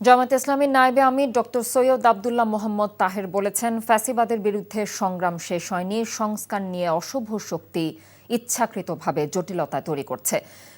জামাত ইসলামী নায়েবে আমির ডক্টর সৈয়দ আবদুল্লাহ মোহাম্মদ তাহের বলেছেন, ফ্যাসিবাদের বিরুদ্ধে সংগ্রাম শেষ হয়নি, সংস্কার নিয়ে অশুভ শক্তি ইচ্ছাকৃতভাবে জটিলতা তৈরি করছে।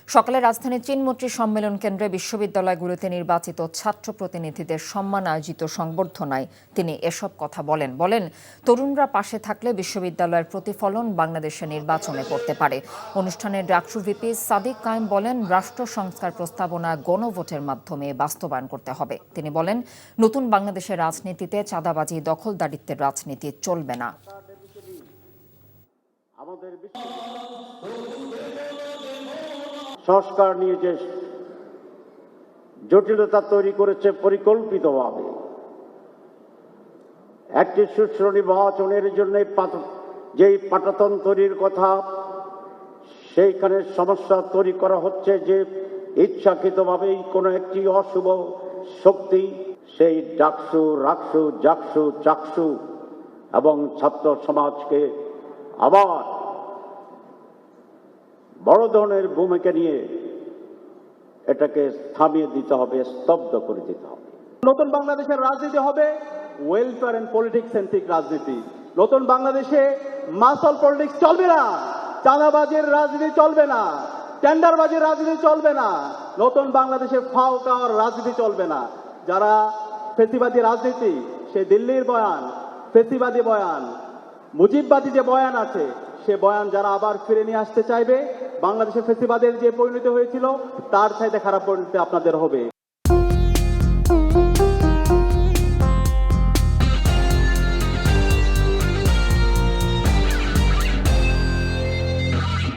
সকালে রাজধানীর চীনমৈত্রী সম্মেলন কেন্দ্রে বিশ্ববিদ্যালয়গুলোতে নির্বাচিত ছাত্র প্রতিনিধিদের সম্মান আয়োজিত সংবর্ধনায় তিনি এসব কথা বলেন। বলেন, তরুণরা পাশে থাকলে বিশ্ববিদ্যালয়ের প্রতিফলন বাংলাদেশে নির্বাচনে পড়তে পারে। অনুষ্ঠানে ডাকসু ভিপি সাদিক কায়েম বলেন, রাষ্ট্র সংস্কার প্রস্তাবনা গণভোটের মাধ্যমে বাস্তবায়ন করতে হবে। তিনি বলেন, নতুন বাংলাদেশের রাজনীতিতে চাঁদাবাজি, দখলদারিত্বের রাজনীতি চলবে না। আমাদের সংস্কার নিয়ে যে জটিলতা তৈরি করেছে পরিকল্পিতভাবে। একটি সুষ্ঠু নির্বাচনের জন্য যেই পাটাতন তৈরির কথা, সেইখানে সমস্যা তৈরি করা হচ্ছে যে ইচ্ছাকৃতভাবেই কোনো একটি অশুভ শক্তি, সেই ডাকসু, রাকসু, জাকসু, চাকসু এবং ছাত্র সমাজকে আবার বড় ধরনের ভূমিকা নিয়ে এটাকে থামিয়ে দিতে হবে, স্তব্ধ করে দিতে হবে। নতুন বাংলাদেশের রাজনীতি হবে ওয়েলফেয়ার এন্ড পলিটিক্স সেন্ট্রিক রাজনীতি। নতুন বাংলাদেশে মাসল পলিটিক্স চলবে না, চাঁদাবাজির রাজনীতি চলবে না টেন্ডারবাজির রাজনীতি চলবে না, নতুন বাংলাদেশে ফাও কাওয়ার রাজনীতি চলবে না। যারা ফেসিবাদী রাজনীতি, সে দিল্লির বয়ান, ফেসিবাদী বয়ান মুজিববাদী যে বয়ান আছে, সে বয়ান যারা আবার ফিরে নিয়ে আসতে চাইবে, বাংলাদেশের ফেসিবাদের যে পরিণতি হয়েছিল, তার চাইতে খারাপ পরিণতি আপনাদের হবে।